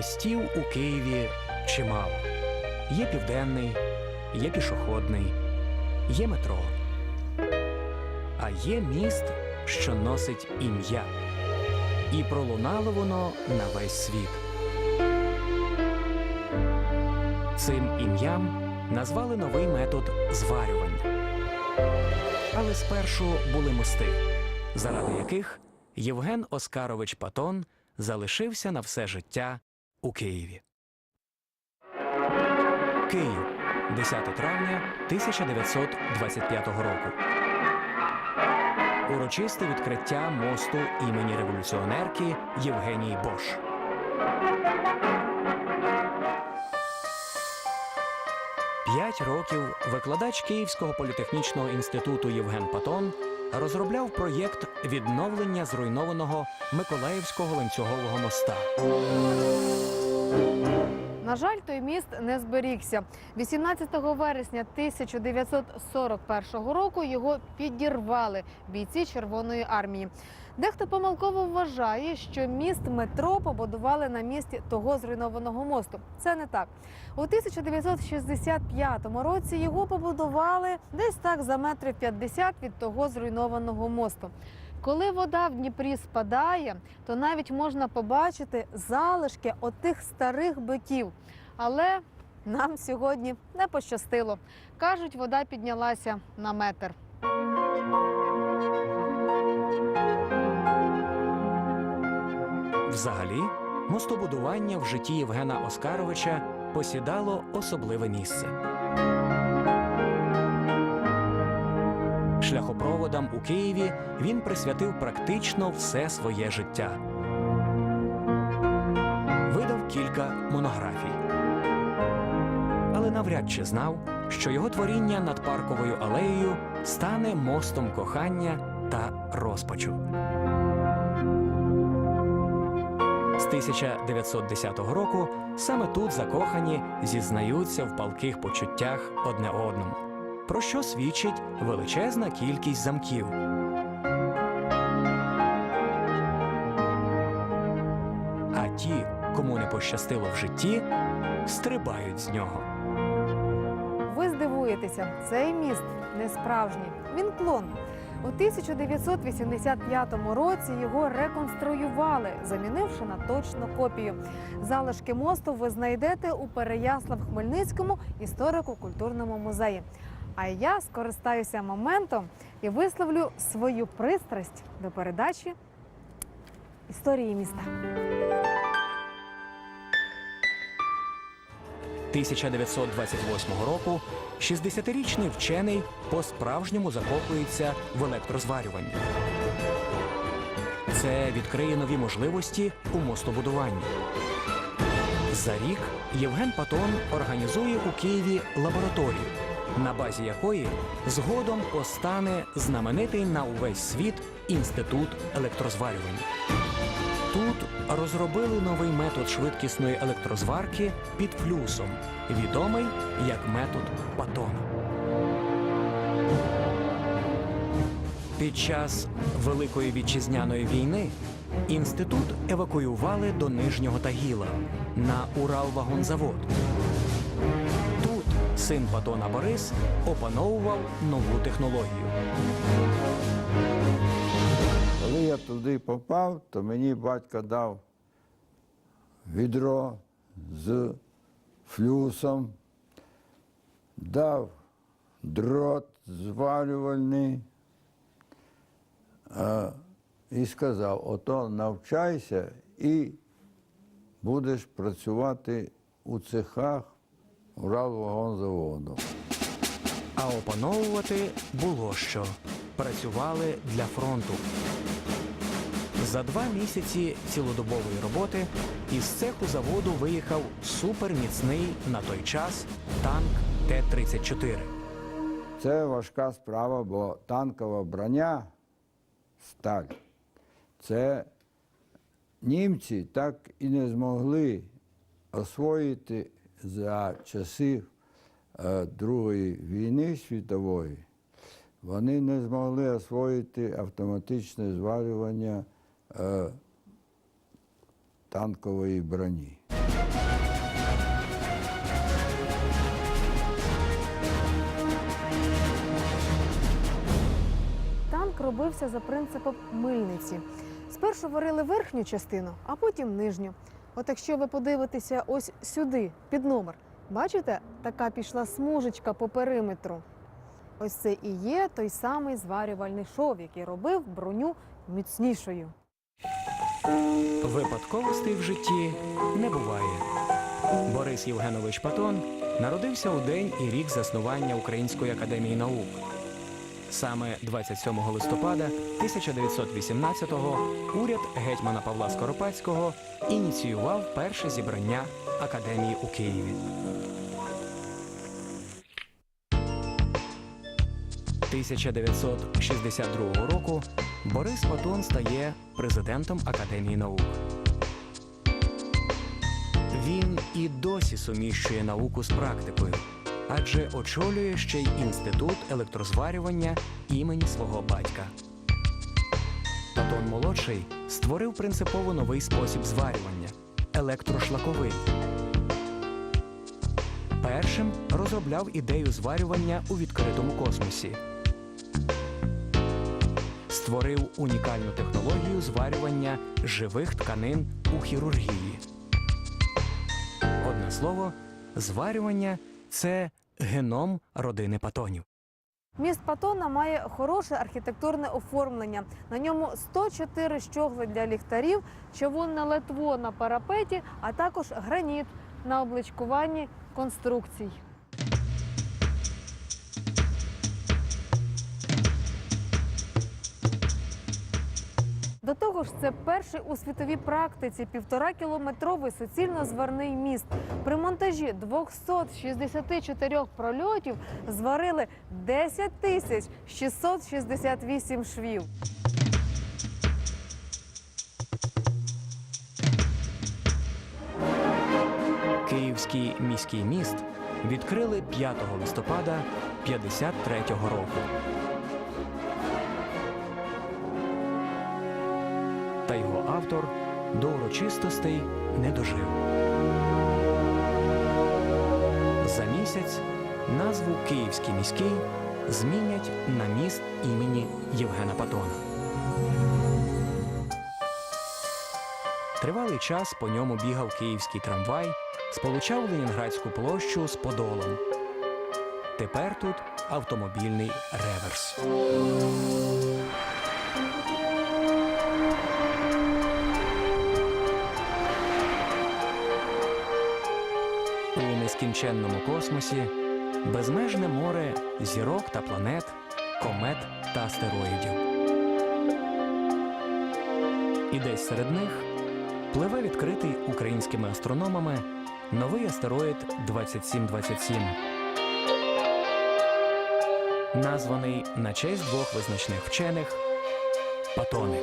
Мостів у Києві чимало. Є південний, є пішохідний, є метро. А є міст, що носить ім'я. І пролунало воно на весь світ. Цим ім'ям назвали новий метод зварювання. Але спершу були мости, заради яких Євген Оскарович Патон залишився на все життя у Києві. Київ, 10 травня 1925 року. Урочисте відкриття мосту імені революціонерки Євгенії Бош. П'ять років викладач Київського політехнічного інституту Євген Патон розробляв проєкт відновлення зруйнованого Миколаївського ланцюгового моста. На жаль, той міст не зберігся. 18 вересня 1941 року його підірвали бійці Червоної армії. Дехто помилково вважає, що міст метро побудували на місці того зруйнованого мосту. Це не так. У 1965 році його побудували десь так за метрів 50 від того зруйнованого мосту. Коли вода в Дніпрі спадає, то навіть можна побачити залишки отих старих биків. Але нам сьогодні не пощастило. Кажуть, вода піднялася на метр. Взагалі, мостобудування в житті Євгена Оскаровича посідало особливе місце. Шляхопроводам у Києві він присвятив практично все своє життя. Видав кілька монографій. Але навряд чи знав, що його творіння над парковою алеєю стане мостом кохання та розпачу. З 1910 року саме тут закохані зізнаються в палких почуттях одне одному, про що свідчить величезна кількість замків. А ті, кому не пощастило в житті, стрибають з нього. Ви здивуєтеся, цей міст не справжній. Він клон. У 1985 році його реконструювали, замінивши на точну копію. Залишки мосту ви знайдете у Переяслав-Хмельницькому історико-культурному музеї. А я скористаюся моментом і висловлю свою пристрасть до передачі історії міста. 1928 року 60-річний вчений по-справжньому закопується в електрозварюванні. Це відкриє нові можливості у мостобудуванні. За рік Євген Патон організує у Києві лабораторію, на базі якої згодом постане знаменитий на увесь світ інститут електрозварювання. Тут розробили новий метод швидкісної електрозварки під флюсом, відомий як метод Патона. Під час Великої вітчизняної війни інститут евакуювали до Нижнього Тагіла на Уралвагонзавод. Син Патона Борис опановував нову технологію. Коли я туди попав, то мені батько дав відро з флюсом, дав дрот зварювальний а, і сказав, ото навчайся і будеш працювати у цехах Уралвагонзаводу. А опановувати було що. Працювали для фронту. За два місяці цілодобової роботи із цеху заводу виїхав суперміцний на той час танк Т-34. Це важка справа, бо танкова броня, сталь, це німці так і не змогли освоїти за часів е, Другої війни світової. Вони не змогли освоїти автоматичне зварювання е, танкової броні. Танк робився за принципом мильниці. Спершу варили верхню частину, а потім нижню. От якщо ви подивитеся ось сюди, під номер, бачите, така пішла смужечка по периметру. Ось це і є той самий зварювальний шов, який робив броню міцнішою. Випадковостей в житті не буває. Борис Євгенович Патон народився у день і рік заснування Української академії наук. Саме 27 листопада 1918-го уряд гетьмана Павла Скоропадського ініціював перше зібрання академії у Києві. 1962 року Борис Патон стає президентом Академії наук. Він і досі суміщує науку з практикою, адже очолює ще й інститут електрозварювання імені свого батька. Патон молодший створив принципово новий спосіб зварювання електрошлаковий. Першим розробляв ідею зварювання у відкритому космосі. Створив унікальну технологію зварювання живих тканин у хірургії. Одне слово, зварювання це геном родини патонів. Міст Патона має хороше архітектурне оформлення. На ньому 104 щогли для ліхтарів, човунне летво на парапеті, а також граніт на обличкуванні конструкцій. До того ж, це перший у світовій практиці півтора кілометровий суцільно зварний міст. При монтажі 264 прольотів зварили 10 тисяч 668 швів. Київський міський міст відкрили 5 листопада 53-го року. Автор до урочистостей не дожив. За місяць назву Київський міський змінять на міст імені Євгена Патона. Тривалий час по ньому бігав київський трамвай, сполучав Ленінградську площу з Подолом. Тепер тут автомобільний реверс. Нескінченному космосі безмежне море зірок та планет, комет та астероїдів. І десь серед них пливе відкритий українськими астрономами новий астероїд 2727, названий на честь двох визначних вчених Патони.